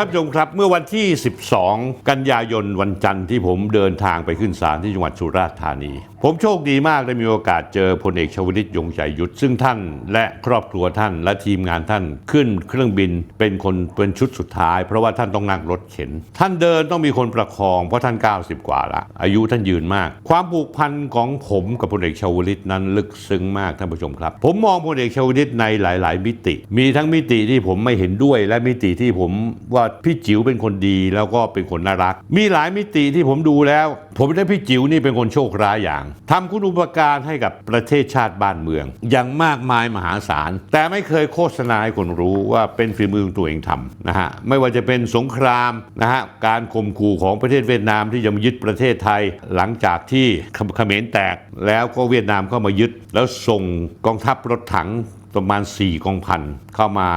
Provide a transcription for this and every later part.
ท่านผู้ชมครับเมื่อวันที่ 12 กันยายนวันจันทร์ที่ผมเดินทางไปขึ้นศาลที่จังหวัดสุราษฎร์ธานีผมโชคดีมากได้มีโอกาสเจอพลเอกชวลิตยงใจยุทธซึ่งท่านและครอบครัวท่านและทีมงานท่านขึ้นเครื่องบินเป็นคนเป็นชุดสุดท้าย เพราะว่าท่านต้องนั่งรถเข็น ท่านเดินต้องมีคนประคองเพราะท่าน 90 กว่าละอายุท่านยืนมาก ความผูกพันของผมกับพลเอกชวลิตนั้นลึกซึ้งมากท่านผู้ชมครับ ผมมองพลเอกชวลิตในหลาย ๆ มิติ มีทั้งมิติที่ผมไม่เห็นด้วย และมิติที่ผมว่าพี่จิ๋วเป็นคนดีแล้วก็เป็นคนน่ารัก มีหลายมิติที่ผมดูแล้ว ผมได้พี่จิ๋วนี่เป็นคนโชคร้ายอย่างทำคุณอุปการให้กับประเทศชาติบ้านเมือง อย่างมากมายมหาศาล แต่ไม่เคยโฆษณาให้คนรู้ว่าเป็นฝีมือตัวเองทำนะฮะไม่ว่าจะเป็นสงครามนะฮะการข่มขู่ของประเทศเวียดนามที่จะมายึดประเทศไทย หลังจากที่เขมรแตกแล้วก็เวียดนามเข้ามายึด แล้วส่งกองทัพรถถังประมาณ 4 กองพันเข้ามา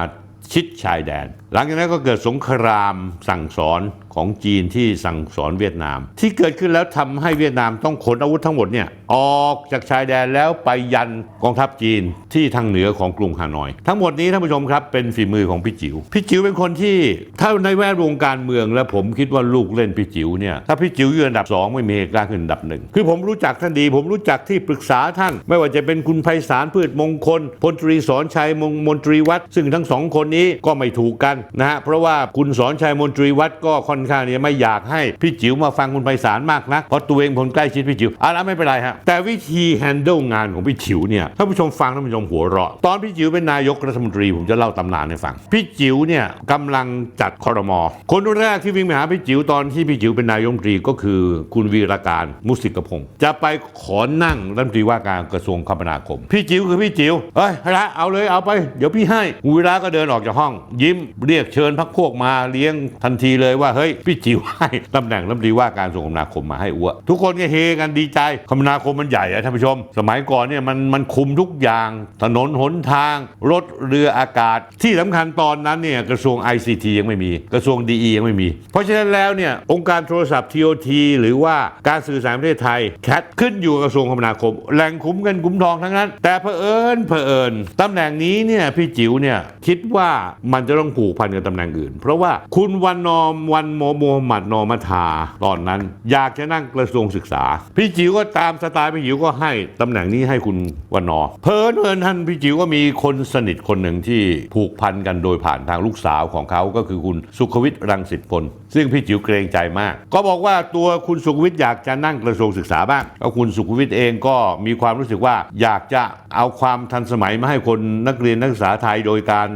ชิดชายแดน หลังจากนั้นก็เกิดสงครามสั่งสอน ของจีนที่สั่งสอนเวียดนาม ที่เกิดขึ้นแล้วทำให้เวียดนามต้องขนอาวุธทั้งหมดเนี่ยออกจากชายแดนแล้วไปยันกองทัพจีนที่ทางเหนือของกรุงฮานอย ทั้งหมดนี้ท่านผู้ชมครับเป็นฝีมือของพี่จิ๋วพี่จิ๋วเป็นคนที่ถ้าในแวดวงการเมืองแล้วผมคิดว่าลูกเล่นพี่จิ๋วเนี่ยถ้าพี่จิ๋วอยู่อันดับสองไม่มีกล้าขึ้นอันดับหนึ่งคือผมรู้จักท่านดี ผมรู้จักที่ปรึกษาท่าน ไม่ว่าจะเป็นคุณไพศาลพืชมงคลพลตรีสอนชัยมงมนตรีวัดซึ่งทั้งสองคนนี้ก็ไม่ถูกกันนะฮะเพราะว่าคุณสอนชัยมนตรีวัดก็ค่อนข้างนี่ยไม่อยากให้พี่จิ๋วมาฟังคุณไพศาลมากนักเพราะตัวเองผมใกล้ชิดพี่จิ๋วอะแล้วไม่เป็นไรฮะแต่วิธีแฮนเดิลงานของพี่จิ๋วเนี่ยท่านผู้ชมฟังท่านผู้ชมหัวเราะ ตอนพี่จิ๋วเป็นนายกรัฐมนตรีผมจะเล่าตำนานให้ฟังพี่จิ๋วเนี่ยกำลังจัดคอรมอคนแรกที่วิ่งไปหาพี่จิ๋วตอนที่พี่จิ๋วเป็นนายกรัฐมนตรีก็คือ คุณวีรการมุสิกพงศ์จะไปขอนั่งรัฐมนตรีว่าการกระทรวงคมนาคม พี่จิ๋วคือพี่จิ๋วเอ้ยละเอาเลยเอาไปเดี๋ยวพี่ให้วีระก็เดินออกจากห้อง ยิ้มเรียกเชิญพักพวกมาเลี้ยงทันทีเลยว่าเฮ้ยพี่จิ๋วให้ตำแหน่งรัฐมนตรีว่าการกระทรวงคมนาคมมาให้อ้วทุกคนก็เฮกันดีใจคมนาคมมันใหญ่อะท่านผู้ชม สมัยก่อนเนี่ยมันมันคุมทุกอย่าง ถนนหนทาง รถเรืออากาศ ที่สำคัญตอนนั้นเนี่ยกระทรวง ICT ยังไม่มี กระทรวง DE ยังไม่มี เพราะฉะนั้นแล้วเนี่ยองค์การโทรศัพท์ TOT หรือว่าการสื่อสารประเทศไทยแคทขึ้นอยู่กับกระทรวงคมนาคม แหล่งคุ้มเงินคุ้มทองทั้งนั้น แต่เผอิญเผอิญตำแหน่งนี้เนี่ยพี่จิ๋วเนี่ยคิดว่ามันจะต้องผูกพันกับตำแหน่งอื่น เพราะว่าคุณวันนอมวันโมโมฮัมหมัดนอมัทาตอนนั้น อยากจะนั่งกระทรวงศึกษา พี่จิ๋วก็ตามสไตล์พี่จิ๋วก็ให้ตำแหน่งนี้ให้คุณวันนอ เพลินเพลินท่านพี่จิ๋วก็มีคนสนิทคนหนึ่งที่ผูกพันกันโดยผ่านทางลูกสาวของเขาก็คือคุณสุขวิทย์รังสิตพลซึ่งพี่จิ๋วเกรงใจมาก ก็บอกว่าตัวคุณสุขวิทย์อยากจะนั่งกระทรวงศึกษาบ้างแล้วคุณสุขวิทย์เองก็มีความรู้สึกว่าอยากจะเอาความทันสมัยมาให้คนนักเรียนนักศึกษาไทยโดยการ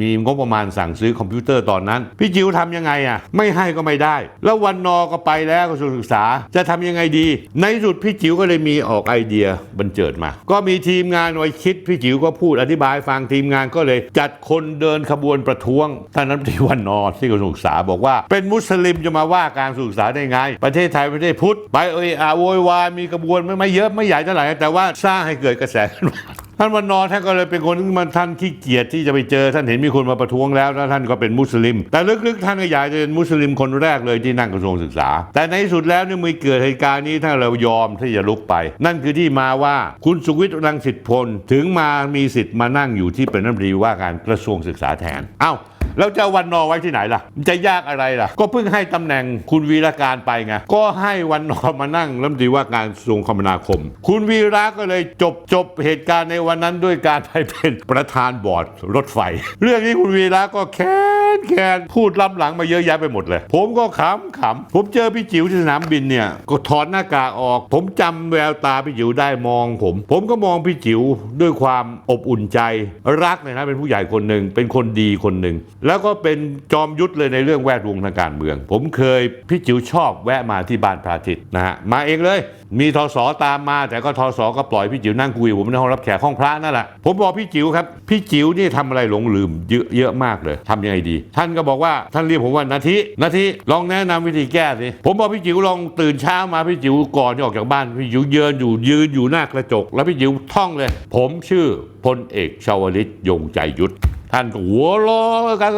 มีงบประมาณสั่งซื้อคอมพิวเตอร์ตอนนั้น พี่จิ๋วทำยังไงอะไม่ให้ก็ไม่ได้ แล้ววันนอก็ไปแล้วกระทรวงศึกษาจะทำยังไงดี ในสุดพี่จิ๋วก็เลยมีออกไอเดียบันเจิดมา ก็มีทีมงานไว้คิดพี่จิ๋วก็พูดอธิบายฟังทีมงานก็เลย จัดคนเดินขบวนประท้วงท่านรัฐมนตรีวันนอที่กระทรวงศึกษาบอกว่า เป็นมุสลิมจะมาว่าการศึกษาได้ไง ประเทศไทยประเทศพุทธไปเอยอาโวยวายมีกระบวนไม่ไม่เยอะไม่ใหญ่เท่าไหร่แต่ว่าสร้างให้เกิดกระแสขึ้นมา ท่านวันนอร์ท่านก็เลยเป็นคนที่มันท่านขี้เกียจที่จะไปเจอท่านเห็นมีคนมาประท้วงแล้วแล้วท่านก็เป็นมุสลิม แต่ลึกๆท่านก็อยากจะเป็นมุสลิมคนแรกเลยที่นั่งกระทรวงศึกษา แต่ในที่สุดแล้วเนี่ยมีเกิดเหตุการณ์นี้ท่านเรายอมที่จะลุกไป นั่นคือที่มาว่าคุณสุวิทย์รังสิตพลถึงมามีสิทธิ์มานั่งอยู่ที่เป็นรัฐมนตรีว่าการกระทรวงศึกษาแทน เอ้า แล้วจะวันนอไว้ที่ไหนล่ะจะยากอะไรล่ะ ก็เพิ่งให้ตำแหน่งคุณวีรการไปไงก็ให้วันนอมานั่งรัฐมนตรีว่าการกระทรวงคมนาคม คุณวีระก็เลยจบจบเหตุการณ์ในวันนั้นด้วยการไปเป็นประธานบอร์ดรถไฟ เรื่องนี้คุณวีระก็แค่ นแค้นพูดล้ำหลังมาเยอะแยะไปหมดเลย ผมก็ขำขำผมเจอพี่จิ๋วที่สนามบินเนี่ยก็ถอดหน้ากากออก ผมจำแววตาพี่จิ๋วได้มองผม ผมก็มองพี่จิ๋วด้วยความอบอุ่นใจ รักเลยนะเป็นผู้ใหญ่คนหนึ่งเป็นคนดีคนหนึ่งแล้วก็เป็นจอมยุทธเลยในเรื่องแวดวงทางการเมือง ผมเคยพี่จิ๋วชอบแวะมาที่บ้านพระอาทิตย์นะฮะมาเองเลย มีทศตามมาแต่ก็ทศก็ปล่อยพี่จิ๋วนั่งคุยผมในห้องรับแขกห้องพระนั่นแหละผมบอกพี่จิ๋วครับพี่จิ๋วนี่ทำอะไรหลงลืมเยอะเยอะมากเลยทำยังไงดี ท่านก็บอกว่าท่านเรียกผมว่านาทีนาทีลองแนะนำวิธีแก้สิผมบอกพี่จิ๋วลองตื่นเช้ามาพี่จิ๋วก่อนที่ออกจากบ้านพี่จิ๋วยืนอยู่ยืนอยู่หน้ากระจก แล้วพี่จิ๋วท่องเลย ผมชื่อพลเอกชาวลิตยงใจยุทธ ท่านก็หัวเร้อกัน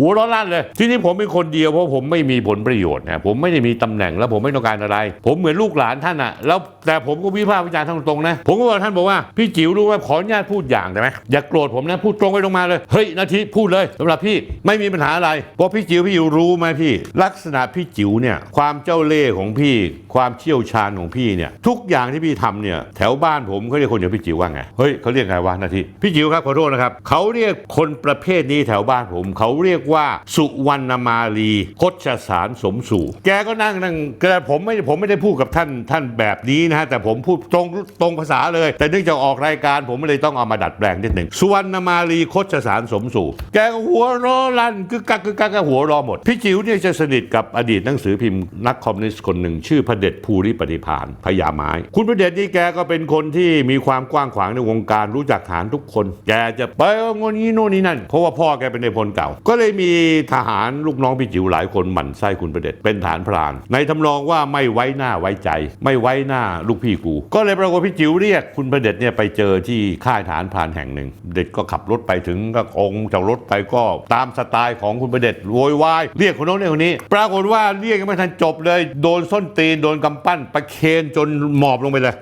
หัวเร้อลั่นเลย ที่นี่ผมเป็นคนเดียวเพราะผมไม่มีผลประโยชน์นะผมไม่ได้มีตำแหน่งแล้วผมไม่ต้องการอะไร ผมเหมือนลูกหลานท่านอะแล้วแต่ผมก็วิพากษ์วิจารณ์ท่านตรงๆนะ ผมก็บอกท่านบอกว่าพี่จิ๋วรู้ว่าขออนุญาตพูดอย่างได้ไหมอย่าโกรธผมนะพูดตรงไปตรงมาเลยเฮ้ยนาทีพูดเลยสำหรับพี่ไม่มีปัญหาอะไรเพราะพี่จิ๋วพี่จิ๋วรู้ไหมพี่ ลักษณะพี่จิ๋วเนี่ยความเจ้าเล่ห์ของพี่ ความเชี่ยวชาญของพี่เนี่ยทุกอย่างที่พี่ทำเนี่ยแถวบ้านผมเขาเรียกคนอย่างพี่จิ๋วว่าไงเฮ้ยเขาเรียกไงวะนาทีพี่จิ๋วครับขอโทษนะครับเขาเรียกคนประเภทนี้แถวบ้านผม เขาเรียกว่าสุวรรณมาลีคชสารสมสู่ แกก็นั่งนั่งแต่ผมไม่ผมไม่ได้พูดกับท่านท่านแบบนี้นะฮะแต่ผมพูดตรงตรงภาษาเลย แต่เนื่องจากออกรายการผมเลยต้องเอามาดัดแปลงนิดหนึ่งสุวรรณมาลีคชสารสมสู่ แกก็หัวเรอลั่นกึกกักกึกกักกหัวรอหมด พี่จิ๋วเนี่ยจะสนิทกับอดีตหนังสือพิมพ์นักคอมมิวนิสต์คนหนึ่งชื่อพระเดชภูริปฏิพานพญาไม้ คุณพระเดชนี่แกก็เป็นคนที่มีความกว้างขวางในวงการรู้จักฐานทุกคน แกจะไปงนนี้โน่นนี่นั่นเพราะว่าพ่อแกเป็นในพลเก่า ก็เลยมีทหารลูกน้องพี่จิ๋วหลายคนหมั่นไส้คุณพระเดชเป็นฐานพราน ในทำนองว่าไม่ไว้หน้าไว้ใจ ไม่ไว้หน้าลูกพี่กู ก็เลยปรากฏพี่จิ๋วเรียกคุณพระเดชเนี่ยไปเจอที่ค่ายฐานพรานแห่งหนึ่ง เด็กก็ขับรถไปถึงก็องจากรถไปก็ตามสไตล์ของคุณพระเดชโวยวายเรียกคนโน้นเรียกคนนี้ ปรากฏว่าเรียกยังไม่ทันจบเลย โดนส้นตีนโดนกำปั้นประเคนจนหมอบลงไปเลย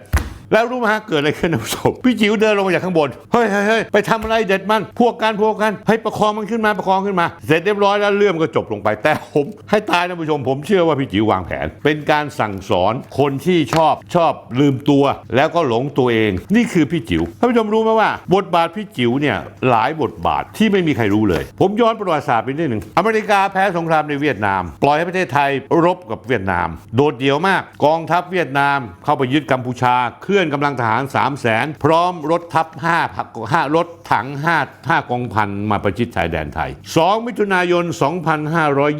แล้วรู้ไหมฮะเกิดอะไรขึ้นนะผู้ชมพี่จิ๋วเดินลงมาจากข้างบนเฮ้ยเฮ้ยเฮ้ยไปทำอะไรเด็ดมัน พวกกันพวกกันให้ประคองมันขึ้นมาประคองขึ้นมา เสร็จเรียบร้อยแล้วเรื่องก็จบลงไปแต่ผมให้ตายนะผู้ชม ผมเชื่อว่าพี่จิ๋ววางแผน เป็นการสั่งสอนคนที่ชอบชอบลืมตัว แล้วก็หลงตัวเอง นี่คือพี่จิ๋วท่านผู้ชมรู้ไหมว่า บทบาทพี่จิ๋วเนี่ยหลายบทบาทที่ไม่มีใครรู้เลย ผมย้อนประวัติศาสตร์ไปนิดหนึ่งอเมริกาแพ้สงครามในเวียดนาม ปล่อยให้ประเทศไทยรบกับเวียดนาม โดดเดี่ยวมาก กองทัพเวียดนาม เข้าไปยึดกัมพูชาเคลื่อนกำลังทหาร 3 0 0แสนพร้อมรถทัพ5พัก5รถถัง 5 5กองพันมาประชิดชายแดนไทย 2 มิถุนายน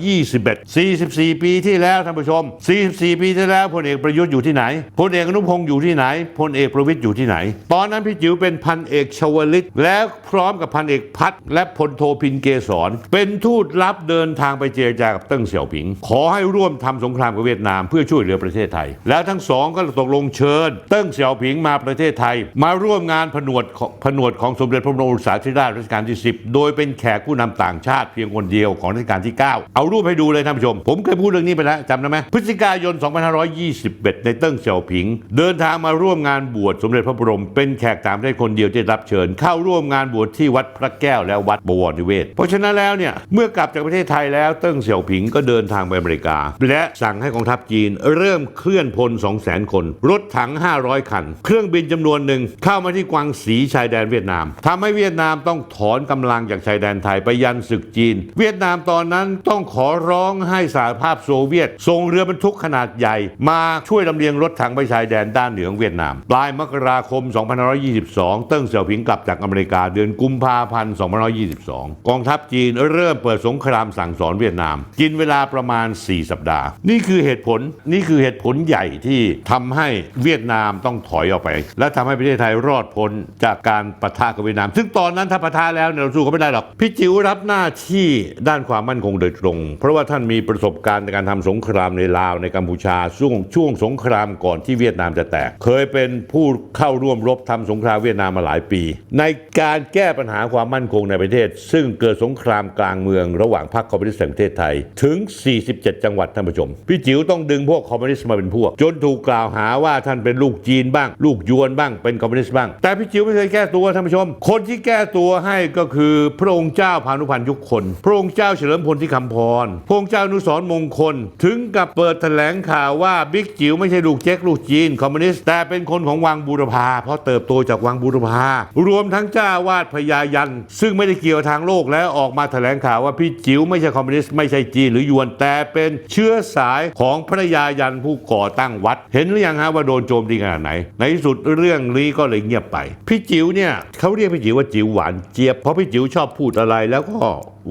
2521 44 ปีที่แล้วท่านผู้ชม 44 ปีที่แล้วพลเอกประยุทธ์อยู่ที่ไหนพลเอกอนุพงศ์อยู่ที่ไหนพลเอกประวิตยอยู่ที่ไหน ตอนนั้นพี่จิ๋วเป็นพันเอกชวลิต แล้วพร้อมกับพันเอกพัฒน์และพลโทพินเกษรเป็นทูตลับเดินทางไปเจรจากับเติ้งเสี่ยวผิง ขอให้ร่วมทำสงครามกับเวียดนามเพื่อช่วยเหลือประเทศไทย แล้วทั้งสองก็ตกลงเชิญ เติ้งเสี่ยวผิงมาประเทศไทย มาร่วมงานผนวดผนวดของสมเด็จพระบรมโอรสาธิราชรัชกาลที่ 10 โดยเป็นแขกผู้นำต่างชาติเพียงคนเดียวของรัชกาลที่ 9 เอารูปให้ดูเลยท่านผู้ชม ผมเคยพูดเรื่องนี้ไปแล้วจำได้ไหมพฤศจิกายน 2521 ในเติ้งเสี่ยวผิง เดินทางมาร่วมงานบวชสมเด็จพระบรม เป็นแขกตางประเทศคนเดียวที่รับเชิญ เข้าร่วมงานบวชที่วัดพระแก้วและวัดบวรนิเวศ เพราะฉะนั้นแล้วเนี่ยเมื่อกลับจากประเทศไทยแล้วเติ้งเสี่ยวผิงก็เดินทางไปอเมริกา และสั่งให้กองทัพจีนเริ่มเคลื่อนพล 200,000 คน รถถัง 500คันเครื่องบินจำนวนหนึ่งเข้ามาที่กวางสีชายแดนเวียดนามทำให้เวียดนามต้องถอนกำลังจากชายแดนไทยไปยันศึกจีน เวียดนามตอนนั้นต้องขอร้องให้สหภาพโซเวียตส่งเรือบรรทุกขนาดใหญ่ มาช่วยลำเลียงรถถังไปชายแดนด้านเหนือของเวียดนาม ปลายมกราคม 2522 เติ้งเสี่ยวผิงกลับจากอเมริกาเดือนกุมภาพันธ์2522 กองทัพจีนเริ่มเปิดสงครามสั่งสอนเวียดนาม กินเวลาประมาณ 4 สัปดาห์ นี่คือเหตุผลนี่คือเหตุผลใหญ่ที่ทำให้เวียดนามต้องถอยออกไป และทำให้ประเทศไทยรอดพ้นจากการปะทะกับเวียดนาม ซึ่งตอนนั้นถ้าปะทะแล้วเราสู้เขาไม่ได้หรอกพี่จิ๋วรับหน้าที่ด้านความมั่นคงโดยตรง เพราะว่าท่านมีประสบการณ์ในการทำสงครามในลาวในกัมพูชาช่วงช่วงสงครามก่อนที่เวียดนามจะแตก เคยเป็นผู้เข้าร่วมรบทำสงครามเวียดนามมาหลายปี ในการแก้ปัญหาความมั่นคงในประเทศ ซึ่งเกิดสงครามกลางเมืองระหว่างพรรคคอมมิวนิสต์แห่งประเทศไทยถึง 47 จังหวัดท่านผู้ชม พี่จิ๋วต้องดึงพวกคอมมิวนิสต์มาเป็นพวก จนถูกกล่าวหาว่าท่านเป็นลูกจีนบ้าง ลูกยวนบ้างเป็นคอมมิวนิสต์บ้าง แต่พี่จิ๋วไม่เคยแก้ตัวท่านผู้ชม คนที่แก้ตัวให้ก็คือพระองค์เจ้าพานุพันธ์ยุคคน พระองค์เจ้าเฉลิมพลที่คำพรพระองค์เจ้าอนุสรมงคล ถึงกับเปิดแถลงข่าวว่าบิ๊กจิ๋วไม่ใช่ลูกเจ๊กลูกจีนคอมมิวนิสต์แต่เป็นคนของวังบูรพาเพราะเติบโตจากวังบูรพารวมทั้งเจ้าวาดพญายัน ซึ่งไม่ได้เกี่ยวทางโลกแล้วออกมาแถลงข่าวว่าพี่จิ๋วไม่ใช่คอมมิวนิสต์ไม่ใช่จีนหรือยวนแต่เป็นเชื้อสายของพระยายันผู้ก่อตั้งวัด เห็นหรือยังฮะว่าโดนโจมตีขนาดไหนในที่สุดเรื่องนี้ก็เลยเงียบไป พี่จิ๋วเนี่ยเขาเรียกพี่จิ๋วว่าจิ๋วหวานเจี๊ยบเพราะพี่จิ๋วชอบพูดอะไรแล้วก็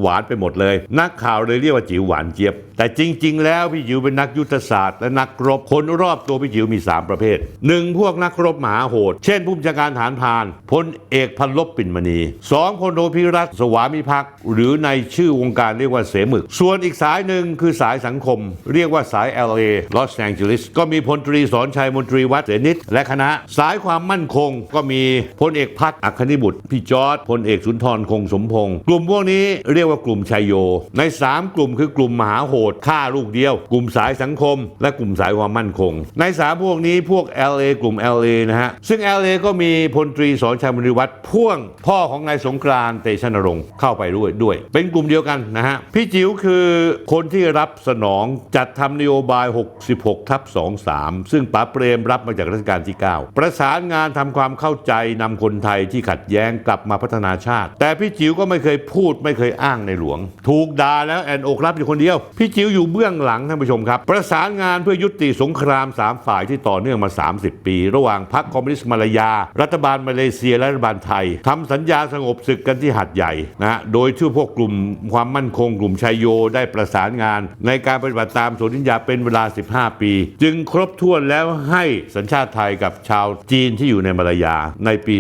หวานไปหมดเลย นักข่าวเลยเรียกว่าจิ๋วหวานเจี๊ยบ แต่จริง ๆ แล้วพี่จิ๋วเป็นนักยุทธศาสตร์และนักรบคนรอบตัวพี่จิ๋วมี 3 ประเภทหนึ่งพวกนักรบมหาโหด เช่นผู้บัญชาการฐานพานพลเอกพันลบปิ่นมณีสองพลโทพิรัตน์สวามิภักดิ์หรือในชื่อวงการเรียกว่าเสมึก ส่วนอีกสายหนึ่งคือสายสังคม เรียกว่าสาย LA ลอสแองเจลิสก็มีพลตรีสอนชัยมนตรีวัดเสนิตและคณะ สายความมั่นคงก็มีพลเอกพัฒน์อัคนิบุตรพี่จอร์ดพลเอกสุนทรคงสมพงศ์กลุ่มพวกนี้เรียกยกว่ากลุ่มชัยโย ใน 3 กลุ่มคือกลุ่มมหาโหดฆ่าลูกเดียว กลุ่มสายสังคม และกลุ่มสายความมั่นคง ในสามพวกนี้พวก LA กลุ่ม LA นะฮะ ซึ่ง LA ก็มีพลตรีสอนชัยมริวัดพ่วงพ่อของนายสงกรานต์เตชะนรงค์เข้าไปด้วยด้วย เป็นกลุ่มเดียวกันนะฮะพี่จิ๋วคือคนที่รับสนองจัดทำนโยบาย 66ทับ23 ซึ่งป๋าเปรมรับมาจากรัชกาลที่ 9 ประสานงานทำความเข้าใจนำคนไทยที่ขัดแย้งกลับมาพัฒนาชาติ แต่พี่จิ๋วก็ไม่เคยพูดไม่เคยอ้างในหลวง ถูกด่าแล้วแอนอกรับอยู่คนเดียว พี่จิ๋วอยู่เบื้องหลังท่านผู้ชมครับ ประสานงานเพื่อยุติสงคราม 3 ฝ่ายที่ต่อเนื่องมา 30 ปี ระหว่างพรรคคอมมิวนิสต์มาลายา รัฐบาลมาเลเซียและรัฐบาลไทยทำสัญญาสงบศึกกันที่หัดใหญ่นะฮะโดยชื่อพวกกลุ่มความมั่นคงกลุ่มชัยโยได้ประสานงาน ในการปฏิบัติตามสนธิญญาเป็นเวลา 15 ปี จึงครบถ้วนแล้วให้สัญชาติไทยกับชาวจีนที่อยู่ในมาลายาในปี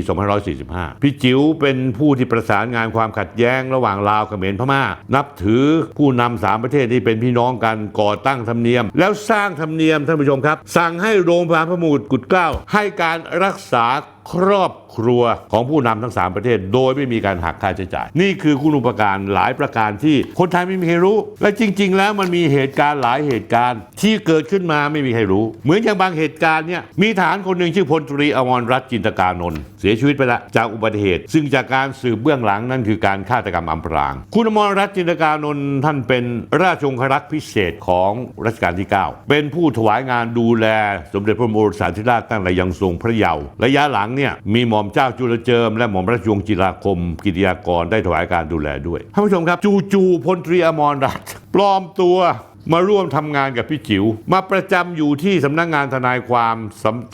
2545 พี่จิ๋วเป็นผู้ที่ประสานงานความขัดแย้งระหว่างลาวเขมรพม่า นับถือผู้นำสามประเทศที่เป็นพี่น้องกันก่อตั้งธรรมเนียม แล้วสร้างธรรมเนียมท่านผู้ชมครับ สั่งให้โรงพยาบาลพระมงกุฎกุดเกล้าให้การรักษา ครอบครัวของผู้นำทั้ง 3 ประเทศ โดยไม่มีการหักค่าใช้จ่าย นี่คือคุณอุปการหลายประการที่คนไทยไม่มีใครรู้ และจริง ๆ แล้วมันมีเหตุการณ์หลายเหตุการณ์ที่เกิดขึ้นมาไม่มีใครรู้ เหมือนอย่างบางเหตุการณ์เนี่ยมีฐานคนหนึ่งชื่อพลตรีอมรรัตน์จินตกานนท์เสียชีวิตไปแล้วจากอุบัติเหตุ ซึ่งจากการสืบเบื้องหลังนั่นคือการฆาตกรรมอำพราง คุณอมรรัตน์จินตกานนท์ท่านเป็นราชองครักษ์พิเศษของรัชกาลที่ 9 เป็นผู้ถวายงานดูแล สมเด็จพระบรมโอรสาธิราชตั้งแต่ยังทรงพระเยาว์ระยะหลังเนี่ยมีหม่อมเจ้าจุลเจิม และหม่อมราชวงศ์จิราคม กิติยากรได้ถวายการดูแลด้วยท่านผู้ชมครับ จูจูพลตรีอมรรัตน์ปลอมตัว มาร่วมทำงานกับพี่จิ๋วมาประจำอยู่ที่สำนักงานทนายความ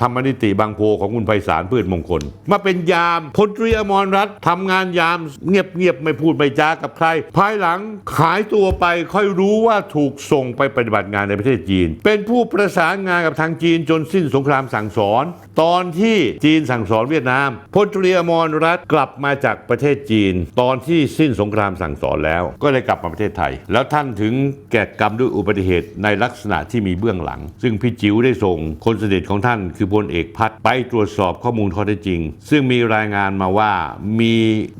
ธรรมนิติบางโพของคุณไพศาลพืชมงคล มาเป็นยามพลตรีอมรรัตน์ทำงานยามเงียบๆไม่พูดไม่จากับใคร ภายหลังขายตัวไปค่อยรู้ว่าถูกส่งไปปฏิบัติงานในประเทศจีน เป็นผู้ประสานงานกับทางจีนจนสิ้นสงครามสั่งสอน ตอนที่จีนสั่งสอนเวียดนามพลตรีอมรรัตน์กลับมาจากประเทศจีน ตอนที่สิ้นสงครามสั่งสอนแล้ว ก็เลยกลับมาประเทศไทย แล้วท่านถึงแก่กรรมด้วยอุบัติเหตุในลักษณะที่มีเบื้องหลัง ซึ่งพี่จิ๋วได้ส่งคนสนิทของท่านคือพลเอกพัฒน์ไปตรวจสอบข้อมูลข้อเท็จจริง ซึ่งมีรายงานมาว่ามี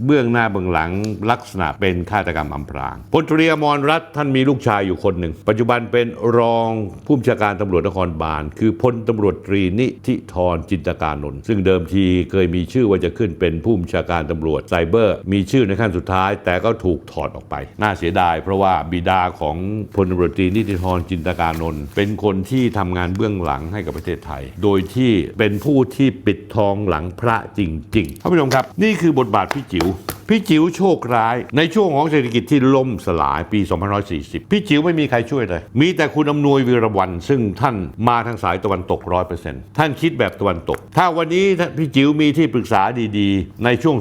เบื้องหน้าเบื้องหลัง ลักษณะเป็นฆาตกรรมอำพรางพลตรีอมรรัตน์ท่านมีลูกชายอยู่คนหนึ่ง ปัจจุบันเป็นรองผู้บัญชาการตำรวจนครบาล คือพลตำรวจตรีนิธิธรจินตการนนท์ซึ่งเดิมทีเคยมีชื่อว่าจะขึ้นเป็นผู้บัญชาการตำรวจไซเบอร์ มีชื่อในขั้นสุดท้าย แต่ก็ถูกถอดออกไป น่าเสียดาย เพราะว่าบิดาของพลตำรวจตรีนิติธรจินตการนนท์เป็นคนที่ทำงานเบื้องหลังให้กับประเทศไทย โดยที่เป็นผู้ที่ปิดทองหลังพระจริงๆท่านผู้ชมครับ นี่คือบทบาทพี่จิ๋วพี่จิ๋วโชคร้ายในช่วงของเศรษฐกิจที่ล่มสลายปี 2540 พี่จิ๋วไม่มีใครช่วยเลย มีแต่คุณอำนวยวีรวันซึ่งท่านมาทางสายตะวันตก100%ท่านคิดแบบตะวันตก ถ้าวันนี้พี่จิ๋วมีที่ปรึกษาดีๆ ในช่วง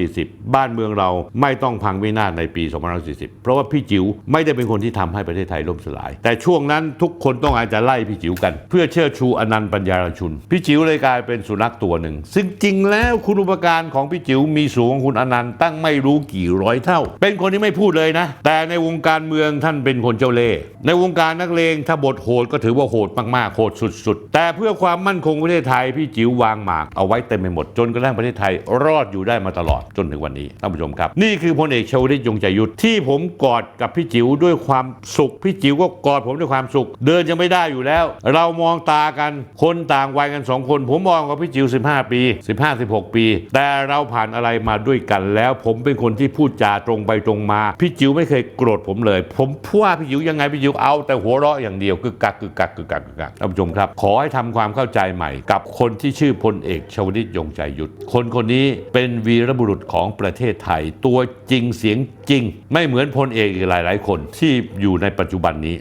2540 บ้านเมืองเราไม่ต้องพังวินาศในปี 2540 เพราะว่าพี่จิ๋วไม่ได้เป็นคนที่ทำให้ประเทศไทยล่มสลาย แต่ช่วงนั้นทุกคนต้องอาจจะไล่พี่จิ๋วกัน เพื่อเชิดชูอนันต์ปัญญารชุน พี่จิ๋วเลยกลายเป็นสุนัขตัวหนึ่ง ซึ่งจริงแล้วคุณอุปการของพี่จิ๋วมีสูงของคุณอนันต์ตั้งไม่รู้กี่ร้อยเท่า เป็นคนที่ไม่พูดเลยนะ แต่ในวงการเมืองท่านเป็นคนเจ้าเล่ห์ในวงการนักเลงถ้าบทโหดก็ถือว่าโหดมากๆโหดสุดๆ แต่เพื่อความมั่นคงของประเทศไทยพี่จิ๋ววางหมากเอาไว้เต็มไปหมดจนกระทั่งประเทศไทยรอดอยู่ได้มาตลอดจนถึงวันนี้ท่านผู้ชมครับ นี่คือพลเอกชวลิตยงใจยุทธที่ผมกอดกับพี่จิ๋วด้วยความสุขพี่จิ๋วก็กอดผมด้วยความสุข เดินยังไม่ได้อยู่แล้ว เรามองตากันคนต่างวัยกันสองคน ผมมองกับพี่จิ๋ว15 ปี 15-16 ปี แต่เราผ่านอะไรมาด้วยกันแล้วผมเป็นคนที่พูดจาตรงไปตรงมา พี่จิ๋วไม่เคยโกรธผมเลย ผมพูดว่าพี่จิ๋วยังไงพี่จิ๋วเอาแต่หัวเราะอย่างเดียวกึกกักกึกกักกึกกักกึกกักท่านผู้ชมครับ ขอให้ทำความเข้าใจใหม่ กับคนที่ชื่อพลเอกชวลิตยงใจยุทธคนคนนี้เป็นวีรบุรุษของประเทศไทยตัวจริงเสียง จริง ไม่เหมือนพลเอกอีกหลาย ๆ คนที่อยู่ในปัจจุบันนี้